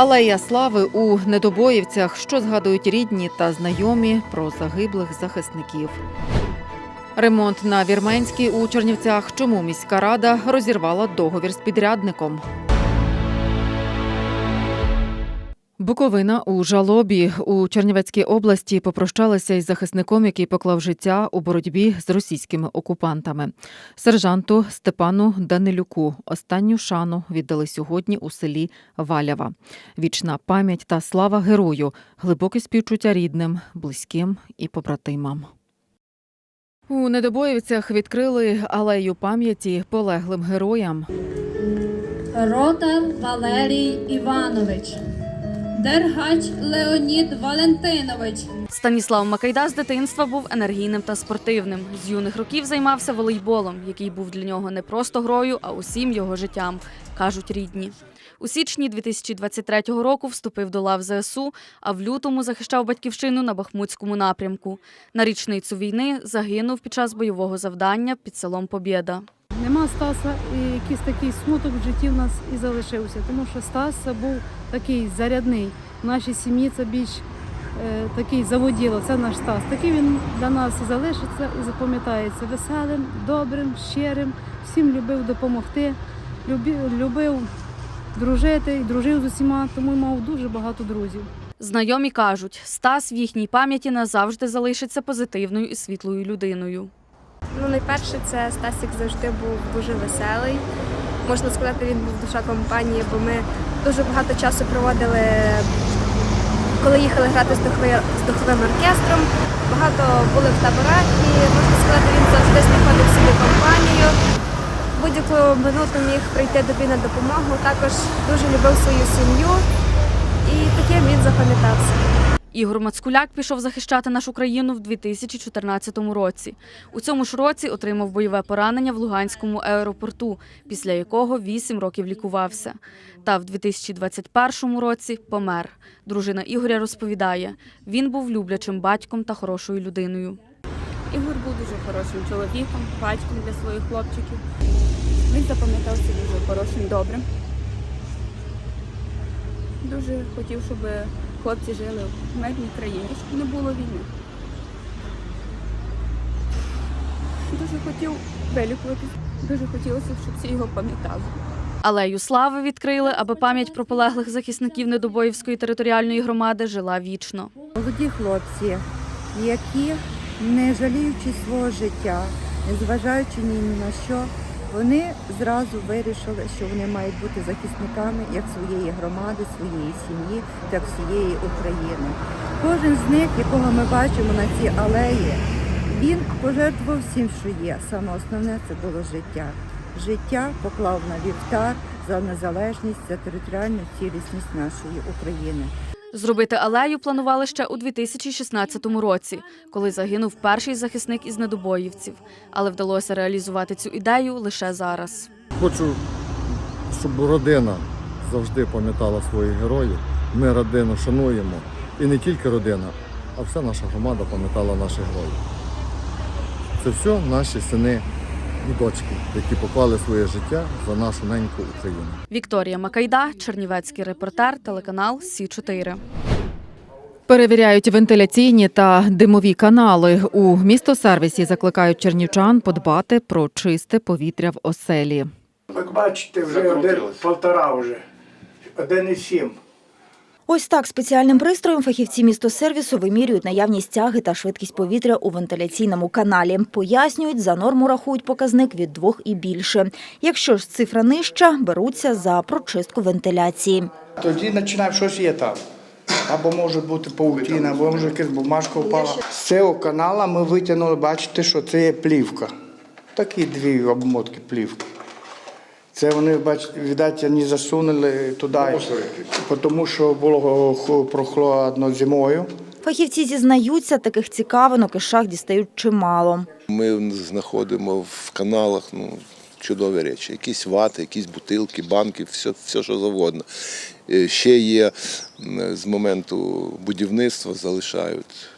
Алея слави у недобоївцях, що згадують рідні та знайомі про загиблих захисників. Ремонт на Вірменській у Чернівцях. Чому міська рада розірвала договір з підрядником? Буковина у жалобі у Чернівецькій області попрощалися із захисником, який поклав життя у боротьбі з російськими окупантами. Сержанту Степану Данилюку останню шану віддали сьогодні у селі Валява. Вічна пам'ять та слава герою, глибоке співчуття рідним, близьким і побратимам. У Недобоївцях відкрили алею пам'яті полеглим героям. Ротар Валерій Іванович, Дергач Леонід Валентинович, Станіслав Макайда з дитинства був енергійним та спортивним. З юних років займався волейболом, який був для нього не просто грою, а усім його життям, кажуть рідні. У січні 2023 року вступив до лав ЗСУ, а в лютому захищав батьківщину на Бахмутському напрямку. На річницю війни загинув під час бойового завдання під селом Побєда. Нема Стаса, і якийсь такий смуток в житті в нас і залишився, тому що Стас був такий зарядний. В нашій сім'ї це більш е, такий заводіло, це наш Стас. Такий він для нас і залишиться і запам'ятається веселим, добрим, щирим, всім любив допомогти, любив, любив дружити дружив з усіма, тому мав дуже багато друзів. Знайомі кажуть, Стас в їхній пам'яті назавжди залишиться позитивною і світлою людиною. Ну, найперше, це Стасік завжди був дуже веселий. Можна сказати, він був душа компанії, бо ми дуже багато часу проводили, коли їхали грати з духовим, з духовим оркестром. Багато були в таборах і можна сказати, він завжди знаходив собі компанію. Будь-яку минуту міг прийти тобі на допомогу. Також дуже любив свою сім'ю і таким він запам'ятався. Ігор Мацкуляк пішов захищати нашу країну в 2014 році. У цьому ж році отримав бойове поранення в Луганському аеропорту, після якого 8 років лікувався. Та в 2021 році помер. Дружина Ігоря розповідає, він був люблячим батьком та хорошою людиною. Ігор був дуже хорошим чоловіком, батьком для своїх хлопчиків. Він запам'ятався дуже хорошим, добрим. Дуже хотів, щоб хлопці жили в мирній країні, щоб не було війни. Дуже хотів вилікуватись, дуже хотілося, щоб всі його пам'ятали. Алею слави відкрили, аби пам'ять про полеглих захисників Недобоївської територіальної громади жила вічно. Молоді хлопці, які, не жаліючи свого життя, незважаючи ні на що, вони зразу вирішили, що вони мають бути захисниками як своєї громади, своєї сім'ї, так всієї України. Кожен з них, якого ми бачимо на цій алеї, він пожертвував всім, що є. Саме основне це було життя. Життя поклав на вівтар за незалежність, за територіальну цілісність нашої України. Зробити алею планували ще у 2016 році, коли загинув перший захисник із недобоївців. Але вдалося реалізувати цю ідею лише зараз. Хочу, щоб родина завжди пам'ятала своїх героїв. Ми родину шануємо. І не тільки родина, а вся наша громада пам'ятала наших героїв. Це все наші сини і дочки, які поклали своє життя за нашу неньку Україну. Вікторія Макайда, Чернівецький репортер, телеканал Сі 4 Перевіряють вентиляційні та димові канали. У містосервісі закликають чернівчан подбати про чисте повітря в оселі. Як бачите, вже один полтора вже. Один і сім. Ось так спеціальним пристроєм фахівці містосервісу вимірюють наявність тяги та швидкість повітря у вентиляційному каналі. Пояснюють, за норму рахують показник від двох і більше. Якщо ж цифра нижча, беруться за прочистку вентиляції. Тоді починаємо, щось є там. Або може бути паутина, або може якась бумажка впала. З цього канала ми витягнули, бачите, що це є плівка. Такі дві обмотки плівки. Це вони, бачите, видать, не засунули туди, тому що було прохладно зимою. Фахівці зізнаються, таких цікавинок із шах дістають чимало. Ми знаходимо в каналах ну, чудові речі. Якісь вати, якісь бутилки, банки, все, все що завгодно. Е, Ще є з моменту будівництва залишають.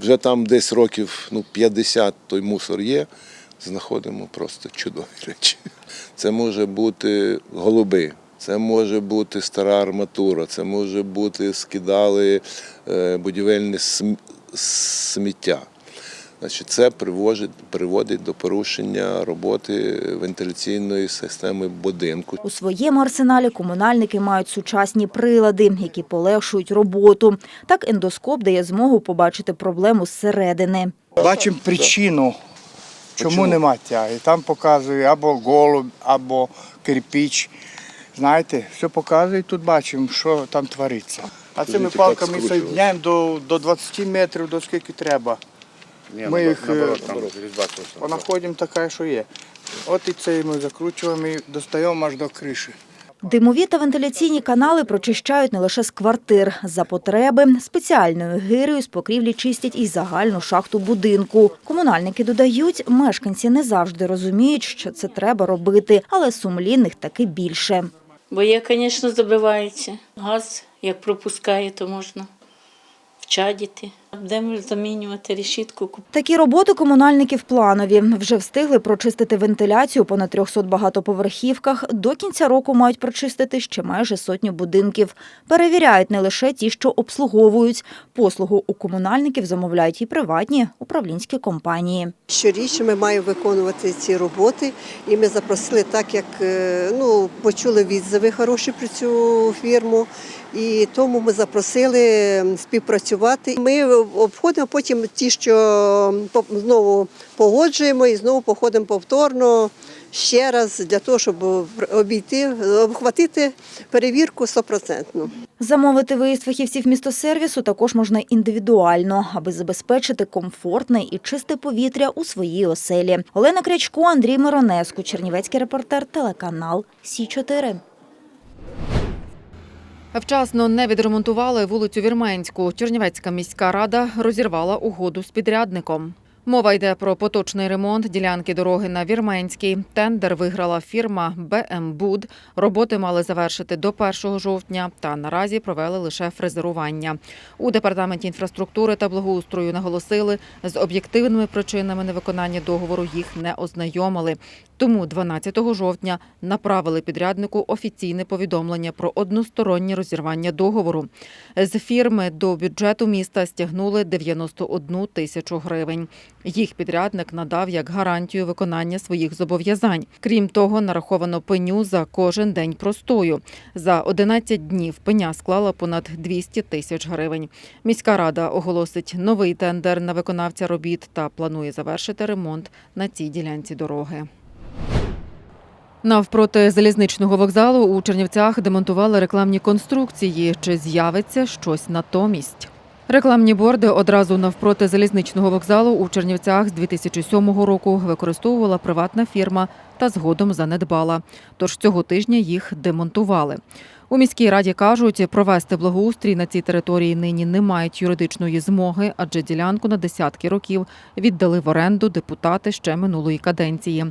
Вже там десь років ну, 50 той мусор є, знаходимо просто чудові речі. Це може бути голуби, це може бути стара арматура, це може бути скидали е, будівельне сміття. Значить, це приводить, приводить до порушення роботи вентиляційної системи будинку. У своєму арсеналі комунальники мають сучасні прилади, які полегшують роботу. Так ендоскоп дає змогу побачити проблему зсередини. Бачимо причину, чому Чому? нема тяги. Там показує або голуб, або кирпіч. Знаєте, все показує, тут бачимо, що там твориться. А цими палками соєдняємо до, до 20 метрів, до скільки треба. Ми їх е, така, що є. От і це ми закручуємо і достаємо аж до криші. Димові та вентиляційні канали прочищають не лише з квартир. За потреби спеціальною гирею з покрівлі чистять і загальну шахту будинку. Комунальники додають, мешканці не завжди розуміють, що це треба робити, але сумлінних таки більше. Бо є, звісно, забивається. Газ, як пропускає, то можна вчадіти. Будемо замінювати решітку. Такі роботи комунальників планові. Вже встигли прочистити вентиляцію по на 300 багатоповерхівках. До кінця року мають прочистити ще майже сотню будинків. Перевіряють не лише ті, що обслуговують. Послугу у комунальників замовляють і приватні управлінські компанії. Щорічно ми маємо виконувати ці роботи, і ми запросили, так як е, ну, почули відзиви хороші про цю фірму, і тому ми запросили співпрацювати. Ми обходимо потім ті, що знову погоджуємо і знову походимо повторно ще раз для того, щоб обійти, обхватити перевірку стопроцентну. Замовити виїзд фахівців містосервісу також можна індивідуально, аби забезпечити комфортне і чисте повітря у своїй оселі. Олена Крячко, Андрій Миронеску, Чернівецький репортер, телеканал Сі 4 Вчасно не відремонтували вулицю Вірменську. Чернівецька міська рада розірвала угоду з підрядником. Мова йде про поточний ремонт ділянки дороги на Вірменській. Тендер виграла фірма БМ Буд. Роботи мали завершити до 1 жовтня, та наразі провели лише фрезерування. У департаменті інфраструктури та благоустрою наголосили, з об'єктивними причинами невиконання договору їх не ознайомили. Тому 12 жовтня направили підряднику офіційне повідомлення про одностороннє розірвання договору. З фірми до бюджету міста стягнули 91 тисячу гривень. Їх підрядник надав як гарантію виконання своїх зобов'язань. Крім того, нараховано пеню за кожен день простою. За 11 днів пеня склала понад 200 тисяч гривень. Міська рада оголосить новий тендер на виконавця робіт та планує завершити ремонт на цій ділянці дороги. Навпроти залізничного вокзалу у Чернівцях демонтували рекламні конструкції. Чи з'явиться щось натомість? Рекламні борди одразу навпроти залізничного вокзалу у Чернівцях з 2007 року використовувала приватна фірма та згодом занедбала. Тож цього тижня їх демонтували. У міській раді кажуть, провести благоустрій на цій території нині не мають юридичної змоги, адже ділянку на десятки років віддали в оренду депутати ще минулої каденції.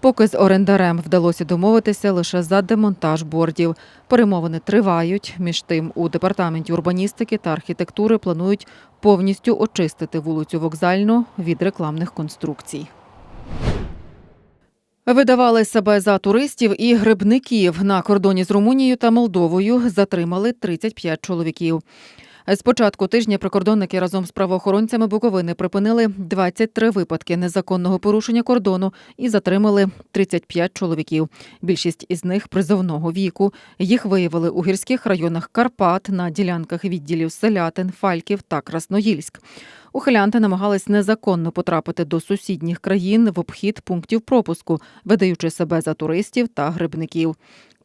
Поки з орендарем вдалося домовитися лише за демонтаж бордів. Перемовини тривають. Між тим, у департаменті урбаністики та архітектури планують повністю очистити вулицю Вокзальну від рекламних конструкцій. Видавали себе за туристів і грибників. На кордоні з Румунією та Молдовою затримали 35 чоловіків. З початку тижня прикордонники разом з правоохоронцями Буковини припинили 23 випадки незаконного порушення кордону і затримали 35 чоловіків. Більшість із них призовного віку. Їх виявили у гірських районах Карпат на ділянках відділів Селятин, Фальків та Красноїльськ. Ухилянти намагались незаконно потрапити до сусідніх країн в обхід пунктів пропуску, видаючи себе за туристів та грибників.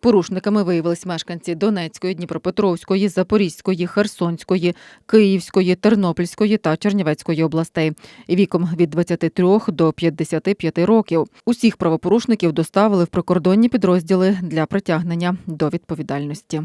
Порушниками виявились мешканці Донецької, Дніпропетровської, Запорізької, Херсонської, Київської, Тернопільської та Чернівецької областей віком від 23 до 55 років. Усіх правопорушників доставили в прикордонні підрозділи для притягнення до відповідальності.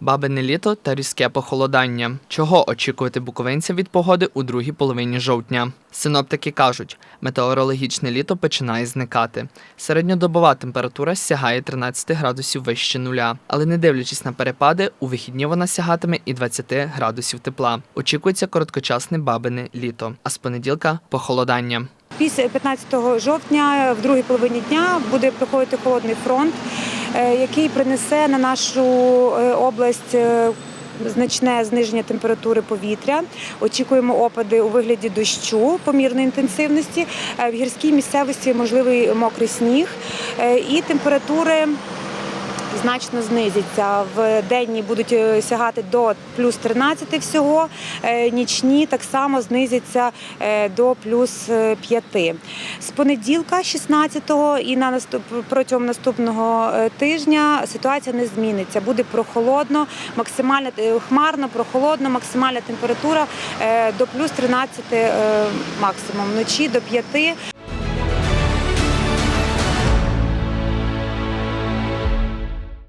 Бабине літо та різке похолодання. Чого очікувати буковинцям від погоди у другій половині жовтня? Синоптики кажуть, метеорологічне літо починає зникати. Середньодобова температура сягає 13 градусів вище нуля, але не дивлячись на перепади, у вихідні вона сягатиме і 20 градусів тепла. Очікується короткочасне бабине літо, а з понеділка похолодання. Після 15 жовтня, в другій половині дня, буде проходити холодний фронт. Е, який принесе на нашу е, область. е, Значне зниження температури повітря. Очікуємо опади у вигляді дощу помірної інтенсивності. В гірській місцевості можливий мокрий сніг і температури значно знизяться. В денні будуть е, сягати до плюс 13 всього, е, нічні так само знизяться е, до плюс е, 5. З понеділка, 16-го і на наступ протягом наступного тижня ситуація не зміниться. Буде прохолодно, максимальна хмарно, прохолодно, максимальна температура до плюс 13 е, максимум, вночі до 5.